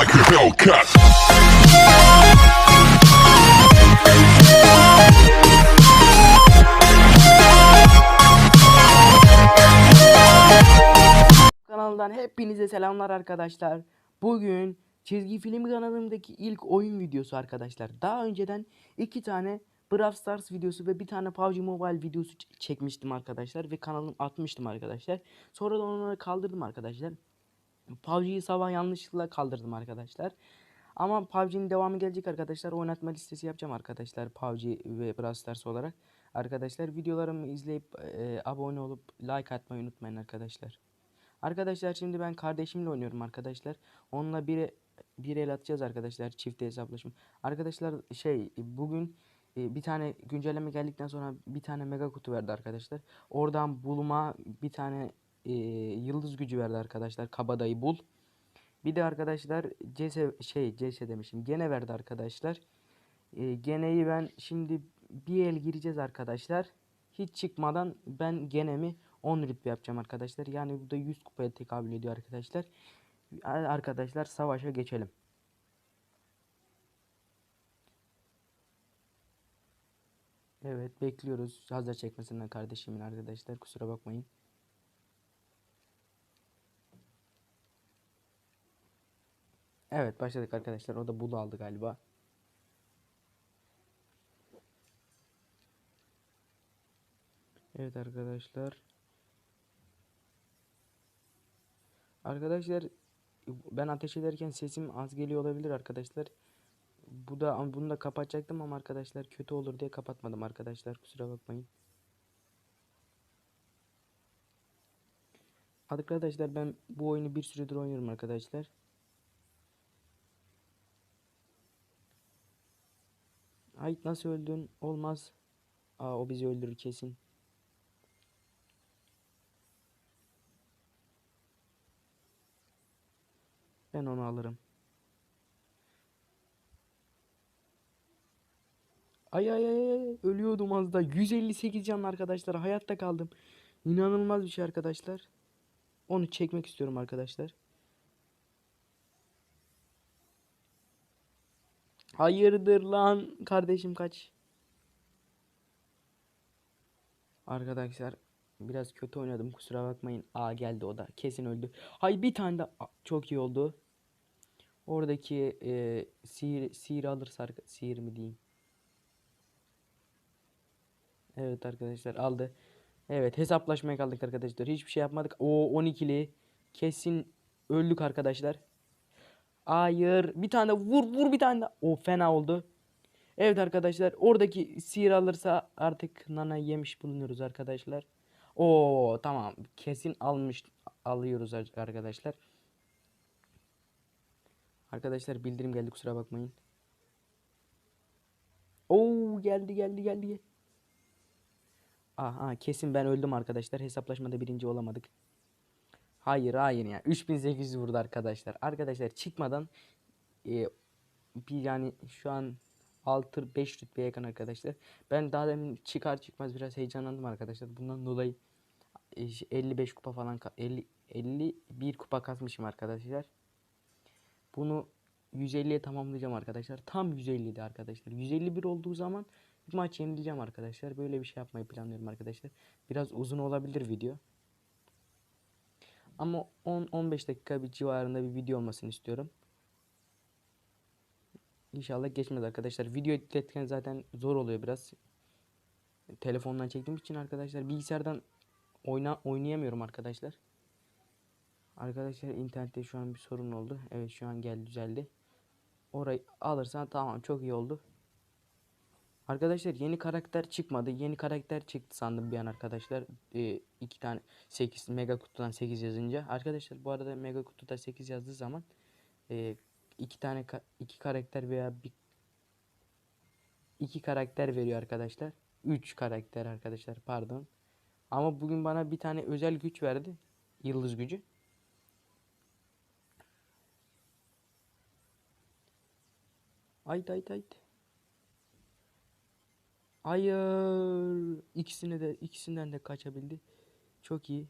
like a Hellcat. Kanaldan hepinize selamlar arkadaşlar. Bugün çizgi film kanalımdaki ilk oyun videosu arkadaşlar. Daha önceden iki tane Brawl Stars videosu ve bir tane PUBG Mobile videosu çekmiştim arkadaşlar ve kanalım atmıştım arkadaşlar. Sonra da onları kaldırdım arkadaşlar. PUBG'yi sabah yanlışlıkla kaldırdım arkadaşlar. Ama PUBG'nin devamı gelecek arkadaşlar. Oynatma listesi yapacağım arkadaşlar PUBG ve Brawl Stars olarak. Arkadaşlar videolarımı izleyip e, abone olup like atmayı unutmayın arkadaşlar. Arkadaşlar şimdi ben kardeşimle oynuyorum arkadaşlar. Onunla bir bir el atacağız arkadaşlar çift hesaplaşma. Arkadaşlar şey bugün e, bir tane güncelleme geldikten sonra bir tane mega kutu verdi arkadaşlar. Oradan bulma bir tane e, yıldız gücü verdi arkadaşlar. Kabadayı bul. Bir de arkadaşlar CS şey CS demişim. Gene verdi arkadaşlar. E, geneyi ben şimdi bir el gireceğiz arkadaşlar. Hiç çıkmadan ben genemi 10 rütbe yapacağım arkadaşlar. Yani bu da 100 kupaya tekabül ediyor arkadaşlar. Arkadaşlar savaşa geçelim. Evet bekliyoruz hazır çekmesinden kardeşimin arkadaşlar kusura bakmayın. Evet başladık arkadaşlar o da bulu aldı galiba. Evet arkadaşlar. Arkadaşlar ben ateş ederken sesim az geliyor olabilir arkadaşlar. Bu da bunu da kapatacaktım ama arkadaşlar kötü olur diye kapatmadım arkadaşlar kusura bakmayın. Arkadaşlar ben bu oyunu bir süredir oynuyorum arkadaşlar. Ay nasıl öldün? Olmaz. Aa o bizi öldürür kesin. Ben onu alırım. Ay ay ay ölüyordum az da 158 canlı arkadaşlar hayatta kaldım. İnanılmaz bir şey arkadaşlar. Onu çekmek istiyorum arkadaşlar. Hayırdır lan kardeşim kaç. Arkadaşlar biraz kötü oynadım kusura bakmayın. Aa geldi o da kesin öldü. Hay bir tane de çok iyi oldu. Oradaki e, sihir, sihir alırsa sihir mi diyeyim. Evet arkadaşlar aldı. Evet hesaplaşmaya kaldık arkadaşlar. Hiçbir şey yapmadık. O 12'li kesin öldük arkadaşlar. Hayır. Bir tane vur vur bir tane. O fena oldu. Evet arkadaşlar oradaki sihir alırsa artık nana yemiş bulunuyoruz arkadaşlar. Oo tamam kesin almış alıyoruz ar- arkadaşlar. Arkadaşlar bildirim geldi kusura bakmayın. Oo geldi geldi geldi. Aha kesin ben öldüm arkadaşlar. Hesaplaşmada birinci olamadık. Hayır hayır ya. 3800 vurdu arkadaşlar. Arkadaşlar çıkmadan e, bir yani şu an 6 5 rütbeye yakın arkadaşlar. Ben daha demin çıkar çıkmaz biraz heyecanlandım arkadaşlar. Bundan dolayı e, 55 kupa falan ka- 50 51 kupa kasmışım arkadaşlar. Bunu 150'ye tamamlayacağım arkadaşlar. Tam 150'di arkadaşlar. 151 olduğu zaman maç yenileceğim arkadaşlar. Böyle bir şey yapmayı planlıyorum arkadaşlar. Biraz uzun olabilir video. Ama 10-15 dakika bir civarında bir video olmasını istiyorum. İnşallah geçmez arkadaşlar. Video editlerken zaten zor oluyor biraz. Telefondan çektiğim için arkadaşlar bilgisayardan oyna oynayamıyorum arkadaşlar. Arkadaşlar internette şu an bir sorun oldu. Evet şu an geldi düzeldi. Orayı alırsan tamam çok iyi oldu. Arkadaşlar yeni karakter çıkmadı. Yeni karakter çıktı sandım bir an arkadaşlar. Ee, iki tane 8 mega kutudan 8 yazınca. Arkadaşlar bu arada mega kutuda 8 yazdığı zaman e, iki tane iki karakter veya bir iki karakter veriyor arkadaşlar. 3 karakter arkadaşlar pardon. Ama bugün bana bir tane özel güç verdi. Yıldız gücü. Ayt ayt ayt. Hayır. İkisini de ikisinden de kaçabildi. Çok iyi.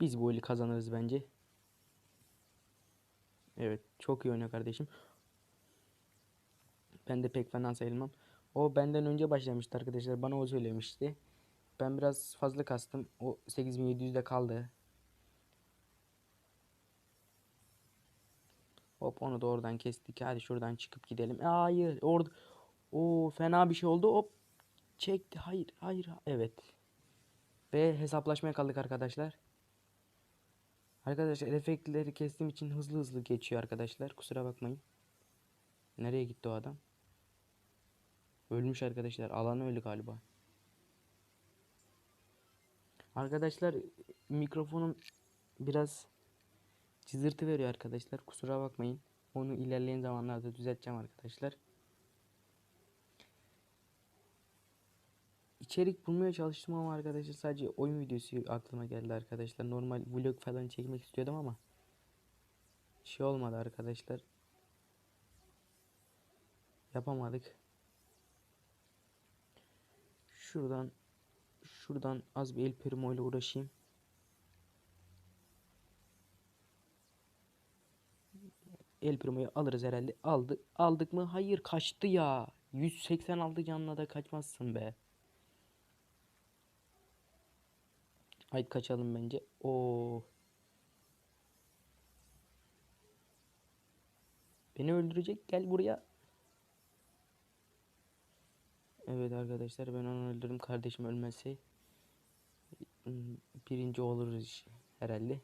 Biz bu eli kazanırız bence. Evet çok iyi oynuyor kardeşim. Ben de pek fena sayılmam. O benden önce başlamıştı arkadaşlar. Bana o söylemişti. Ben biraz fazla kastım. O 8700'de kaldı. Hop onu da oradan kestik. Hadi şuradan çıkıp gidelim. Hayır orada. O fena bir şey oldu. Hop çekti. Hayır hayır. Evet. Ve hesaplaşmaya kaldık arkadaşlar. Arkadaşlar efektleri kestiğim için hızlı hızlı geçiyor arkadaşlar. Kusura bakmayın. Nereye gitti o adam? Ölmüş arkadaşlar. Alanı öldü galiba. Arkadaşlar mikrofonum biraz cızırtı veriyor arkadaşlar. Kusura bakmayın. Onu ilerleyen zamanlarda düzelteceğim arkadaşlar. İçerik bulmaya çalıştım ama arkadaşlar sadece oyun videosu aklıma geldi arkadaşlar. Normal vlog falan çekmek istiyordum ama şey olmadı arkadaşlar. Yapamadık. Şuradan şuradan az bir El Primo ile uğraşayım. El Primo'yu alırız herhalde. Aldı. Aldık mı? Hayır kaçtı ya. 186 canla da kaçmazsın be. Haydi kaçalım bence. Oo. Beni öldürecek. Gel buraya. Evet arkadaşlar ben onu öldürdüm. Kardeşim ölmezse hmm, birinci oluruz herhalde.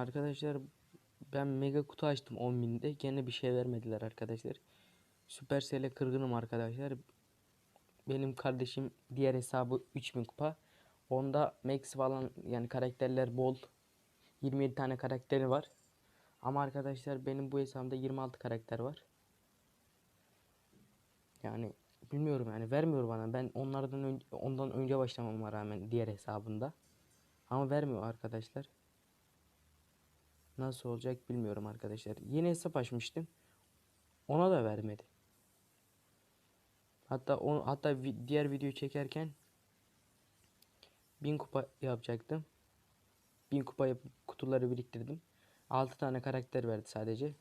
Arkadaşlar ben mega kutu açtım 10.000'de. Gene bir şey vermediler arkadaşlar. Supercell'e kırgınım arkadaşlar. Benim kardeşim diğer hesabı 3000 kupa. Onda max falan yani karakterler bol. 27 tane karakteri var. Ama arkadaşlar benim bu hesabımda 26 karakter var. Yani bilmiyorum yani vermiyor bana. Ben onlardan ön- ondan önce başlamama rağmen diğer hesabında. Ama vermiyor arkadaşlar. Nasıl olacak bilmiyorum arkadaşlar. Yeni hesap açmıştım. Ona da vermedi. Hatta on, hatta diğer videoyu çekerken 1000 kupa yapacaktım. 1000 kupa yapıp kutuları biriktirdim. 6 tane karakter verdi sadece.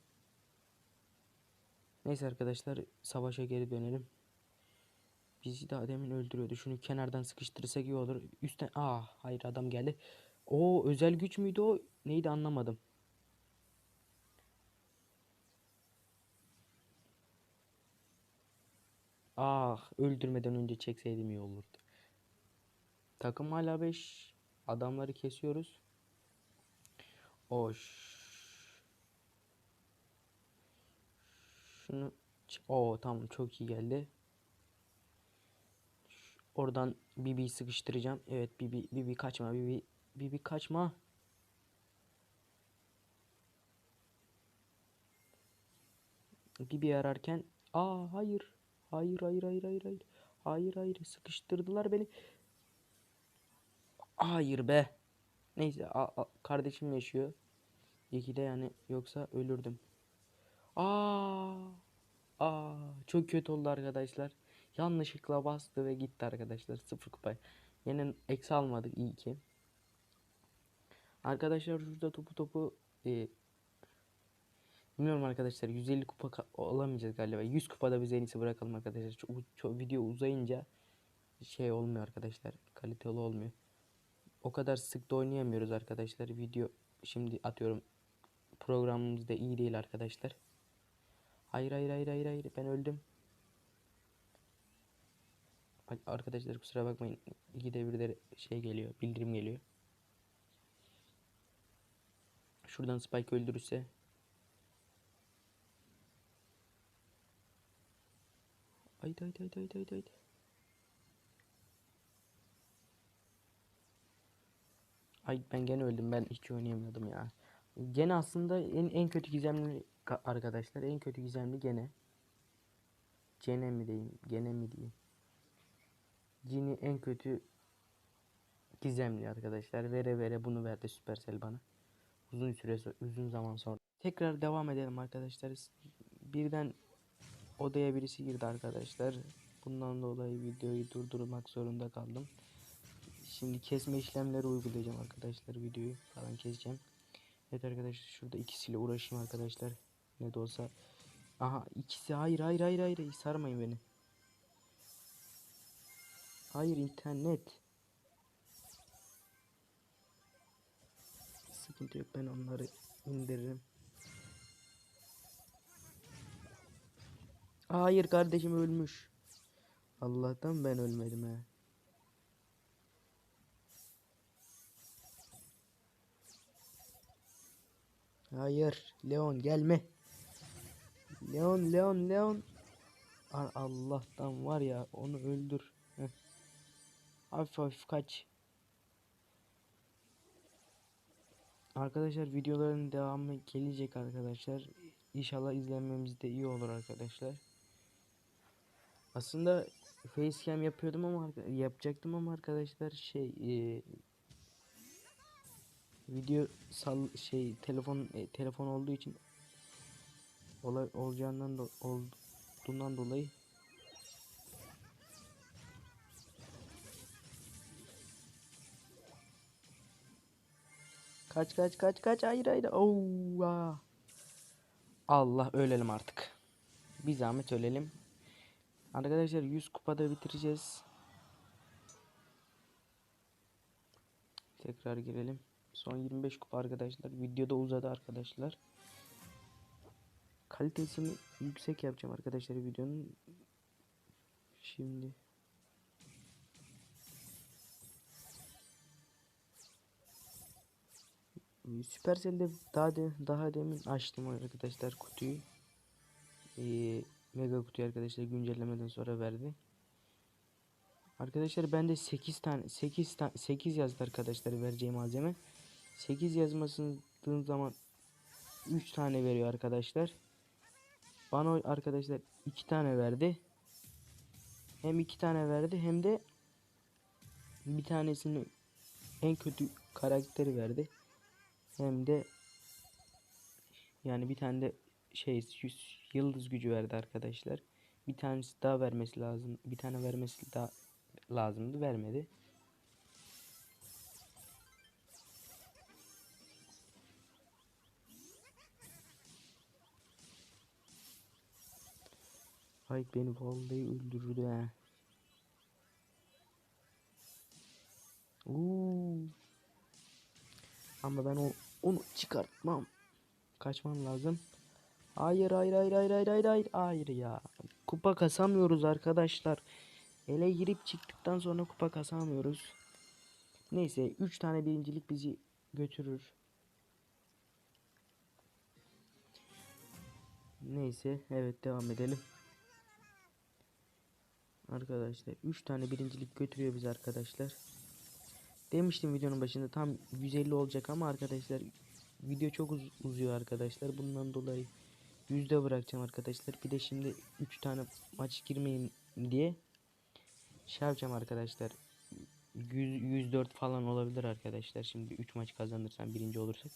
Neyse arkadaşlar savaşa geri dönelim. Bizi daha demin öldürüyordu. Şunu kenardan sıkıştırırsak iyi olur. Üstten ah hayır adam geldi. O özel güç müydü o? Neydi anlamadım. Ah öldürmeden önce çekseydim iyi olurdu. Takım hala 5. Adamları kesiyoruz. Oş. Şunu o tamam çok iyi geldi. Oradan Bibi'yi sıkıştıracağım. Evet Bibi Bibi kaçma Bibi Bibi kaçma. Bibi ararken aa hayır. Hayır hayır hayır hayır hayır. Hayır hayır sıkıştırdılar beni. Hayır be. Neyse a- a- kardeşim yaşıyor. İyi de yani yoksa ölürdüm. Aa, aa çok kötü oldu arkadaşlar. Yanlışlıkla bastı ve gitti arkadaşlar. Sıfır kupa. Yine eksi almadık iyi ki. Arkadaşlar şurada topu topu e, bilmiyorum arkadaşlar 150 kupa olamayacağız galiba. 100 kupada biz en iyisi bırakalım arkadaşlar. Çok, çok video uzayınca şey olmuyor arkadaşlar. Kaliteli olmuyor. O kadar sık da oynayamıyoruz arkadaşlar. Video şimdi atıyorum programımız da iyi değil arkadaşlar. Hayır hayır hayır hayır hayır ben öldüm. Arkadaşlar kusura bakmayın. İkide bir de şey geliyor bildirim geliyor. Şuradan Spike öldürürse. Haydi haydi haydi haydi haydi. haydi. Ay ben gene öldüm. Ben hiç oynayamıyordum ya. Gene aslında en en kötü gizemli ka- arkadaşlar. En kötü gizemli gene. Gene mi diyeyim? Gene mi diyeyim? Cini en kötü gizemli arkadaşlar. Vere vere bunu verdi Supercell bana. Uzun süre uzun zaman sonra. Tekrar devam edelim arkadaşlar. Birden odaya birisi girdi arkadaşlar. Bundan dolayı videoyu durdurmak zorunda kaldım. Şimdi kesme işlemleri uygulayacağım arkadaşlar videoyu falan keseceğim. Evet arkadaşlar şurada ikisiyle uğraşayım arkadaşlar. Ne de olsa. Aha ikisi hayır hayır hayır hayır sarmayın beni. Hayır internet. Sıkıntı yok ben onları indiririm. Hayır kardeşim ölmüş. Allah'tan ben ölmedim he. Hayır Leon gelme. Leon Leon Leon. Allah'tan var ya onu öldür. Hafif hafif kaç. Arkadaşlar videoların devamı gelecek arkadaşlar. İnşallah izlenmemiz de iyi olur arkadaşlar. Aslında facecam yapıyordum ama yapacaktım ama arkadaşlar şey e, video sal şey telefon e, telefon olduğu için olay olacağından do, olduğundan dolayı Kaç kaç kaç kaç hayır hayır. Allah ölelim artık. Bir zahmet ölelim. Arkadaşlar 100 kupada bitireceğiz. Tekrar girelim. Son 25 kupa arkadaşlar. Videoda uzadı arkadaşlar. Kalitesini yüksek yapacağım arkadaşlar videonun. Şimdi Supercell'de daha de, daha demin açtım arkadaşlar kutuyu. Ee, mega kutuyu arkadaşlar güncellemeden sonra verdi. Arkadaşlar bende 8 tane 8 tane 8 yazdı arkadaşlar vereceği malzeme. 8 yazmasının zaman 3 tane veriyor arkadaşlar. Bana arkadaşlar 2 tane verdi. Hem 2 tane verdi hem de bir tanesini en kötü karakteri verdi. Hem de yani bir tane de şey yıldız gücü verdi arkadaşlar. Bir tanesi daha vermesi lazım. Bir tane vermesi daha lazımdı. Vermedi. Ay beni vallahi öldürdü ha. Uuu. Ama ben o onu çıkartmam. Kaçmam lazım. Hayır hayır hayır hayır hayır hayır hayır hayır ya. Kupa kasamıyoruz arkadaşlar. Ele girip çıktıktan sonra kupa kasamıyoruz. Neyse 3 tane birincilik bizi götürür. Neyse evet devam edelim. Arkadaşlar 3 tane birincilik götürüyor bizi arkadaşlar. Demiştim videonun başında tam 150 olacak ama arkadaşlar video çok uz- uzuyor arkadaşlar. Bundan dolayı yüzde bırakacağım arkadaşlar. Bir de şimdi 3 tane maç girmeyin diye şey yapacağım arkadaşlar. 100, 104 falan olabilir arkadaşlar. Şimdi 3 maç kazanırsam birinci olursak.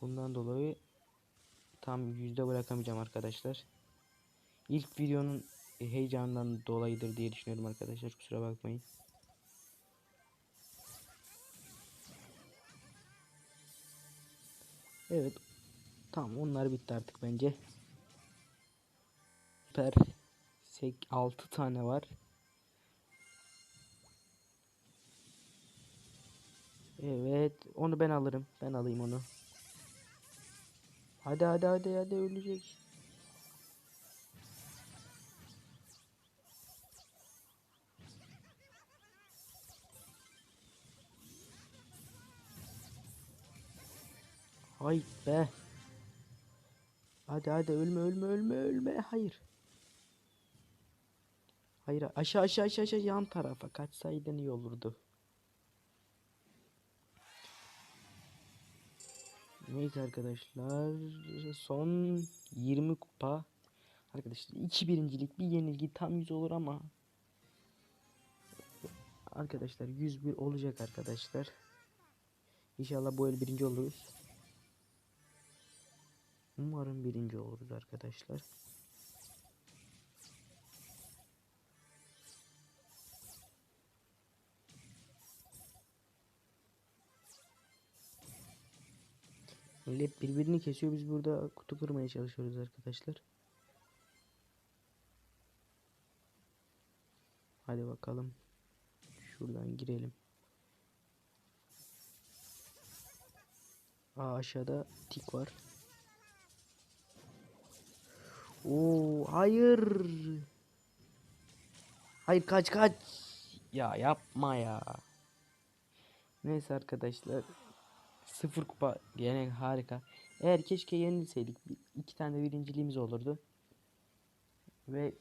Bundan dolayı tam yüzde bırakamayacağım arkadaşlar. İlk videonun heyecanından dolayıdır diye düşünüyorum arkadaşlar. Kusura bakmayın. Evet. Tamam onlar bitti artık bence. Süper. 6 tane var. Evet. Onu ben alırım. Ben alayım onu. Hadi hadi hadi hadi ölecek. Ay be. Hadi hadi ölme ölme ölme ölme. Hayır. Hayır aşağı aşağı aşağı aşağı yan tarafa kaçsaydın iyi olurdu. Neyse arkadaşlar son 20 kupa arkadaşlar 2 birincilik bir yenilgi tam 100 olur ama arkadaşlar 101 olacak arkadaşlar. İnşallah bu el birinci oluruz. Umarım birinci oluruz arkadaşlar. Millet birbirini kesiyor. Biz burada kutu kırmaya çalışıyoruz arkadaşlar. Hadi bakalım. Şuradan girelim. Aa, aşağıda tik var. Oo hayır. Hayır kaç kaç. Ya yapma ya. Neyse arkadaşlar. Sıfır kupa gene harika. Eğer keşke yenilseydik iki tane birinciliğimiz olurdu. Ve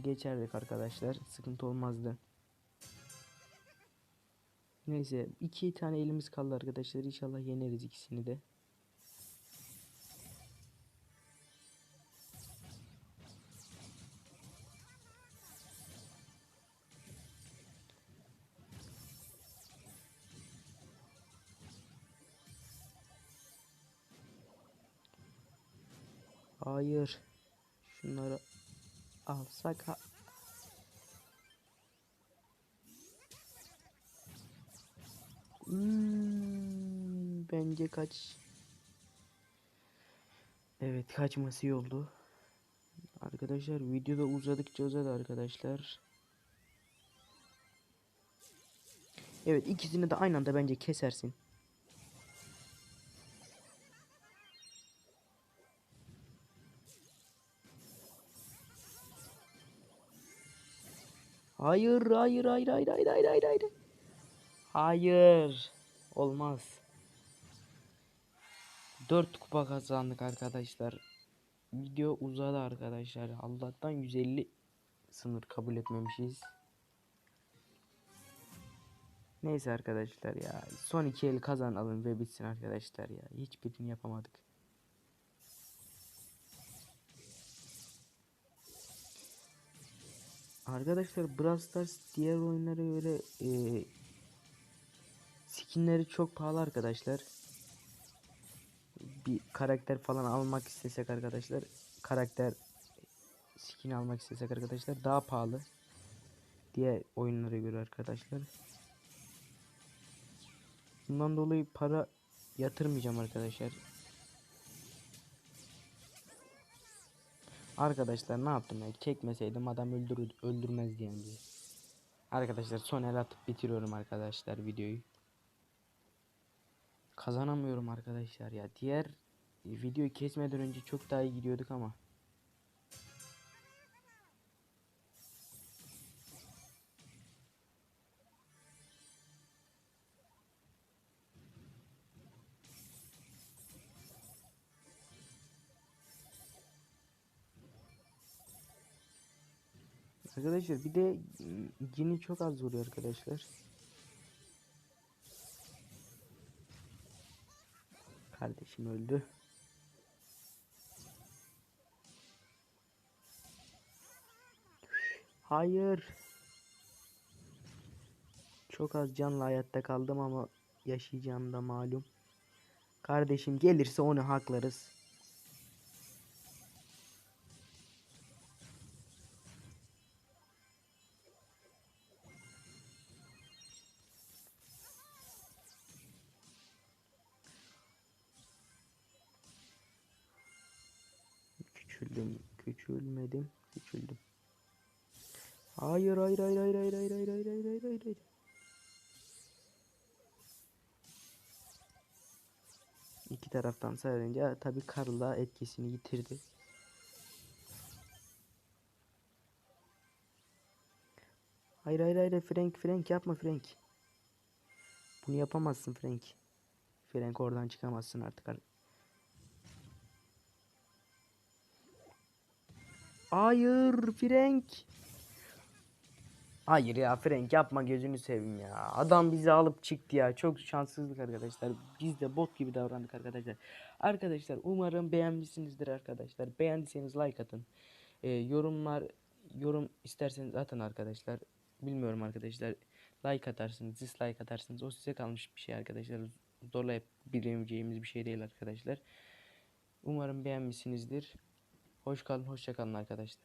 geçerdik arkadaşlar. Sıkıntı olmazdı. Neyse iki tane elimiz kaldı arkadaşlar. İnşallah yeneriz ikisini de. Hayır. Şunları alsak ha Hmm, bence kaç. Evet kaçması iyi oldu. Arkadaşlar videoda uzadıkça uzadı arkadaşlar. Evet ikisini de aynı anda bence kesersin. Hayır, hayır, hayır, hayır, hayır, hayır, hayır, hayır. Hayır. Olmaz. 4 kupa kazandık arkadaşlar. Video uzadı arkadaşlar. Allah'tan 150 sınır kabul etmemişiz. Neyse arkadaşlar ya. Son iki el kazanalım ve bitsin arkadaşlar ya. Hiçbirini yapamadık. Arkadaşlar Brawl Stars diğer oyunlara göre e, skinleri çok pahalı arkadaşlar. Bir karakter falan almak istesek arkadaşlar karakter skin almak istesek arkadaşlar daha pahalı. Diğer oyunlara göre arkadaşlar. Bundan dolayı para yatırmayacağım arkadaşlar. Arkadaşlar ne yaptım ya? Çekmeseydim adam öldürür öldürmez diye. diye. Arkadaşlar son el atıp bitiriyorum arkadaşlar videoyu. Kazanamıyorum arkadaşlar ya. Diğer videoyu kesmeden önce çok daha iyi gidiyorduk ama. Arkadaşlar bir de ıı, cini çok az vuruyor arkadaşlar. Kardeşim öldü. Hayır. Çok az canla hayatta kaldım ama yaşayacağım da malum. Kardeşim gelirse onu haklarız. Küçüldüm, küçülmedim, küçüldüm. Hayır, hayır, hayır, hayır, hayır, hayır, hayır, hayır, hayır, hayır, hayır, hayır. İki taraftan sayılınca tabi Karla etkisini yitirdi. Hayır hayır hayır Frank Frank yapma Frank. Bunu yapamazsın Frank. Frank oradan çıkamazsın artık. Hayır Frank. Hayır ya Frank yapma gözünü seveyim ya. Adam bizi alıp çıktı ya. Çok şanssızlık arkadaşlar. Biz de bot gibi davrandık arkadaşlar. Arkadaşlar umarım beğenmişsinizdir arkadaşlar. Beğendiyseniz like atın. Ee, yorumlar yorum isterseniz atın arkadaşlar. Bilmiyorum arkadaşlar. Like atarsınız, dislike atarsınız. O size kalmış bir şey arkadaşlar. Zorla bilemeyeceğimiz bir şey değil arkadaşlar. Umarım beğenmişsinizdir. Hoş kalın, hoşça kalın arkadaşlar.